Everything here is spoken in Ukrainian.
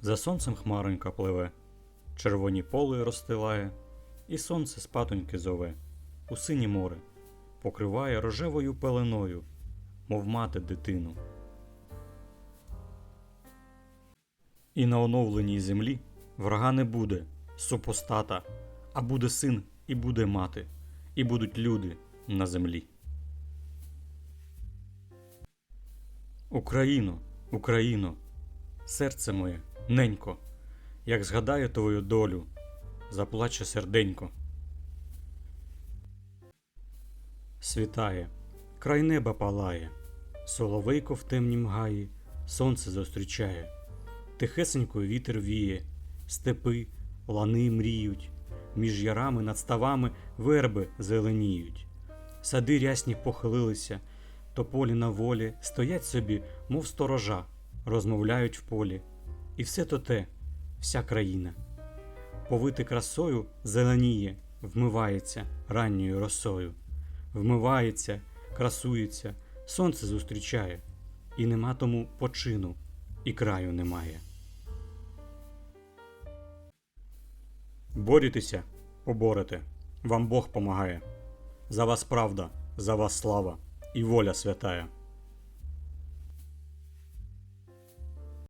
За сонцем хмаронька пливе, червоні поли розстилає, і сонце спатоньки зове, у синє море, покриває рожевою пеленою, мов мати дитину. І на оновленій землі врага не буде, супостата, а буде син і буде мати, і будуть люди на землі. Україно, Україно, серце моє, ненько, як згадаю твою долю, заплаче серденько. Світає, край неба палає, соловейко в темнім гаї, сонце зустрічає, тихесенько вітер віє, степи, лани мріють, між ярами над ставами верби зеленіють, сади рясні похилилися, тополі на волі стоять собі, мов сторожа, розмовляють в полі, і все то те, вся країна. Повити красою зеленіє, вмивається ранньою росою, вмивається, красується, сонце зустрічає, і нема тому почину, і краю немає. Борітеся, поборете, вам Бог помагає. За вас правда, за вас слава і воля святая.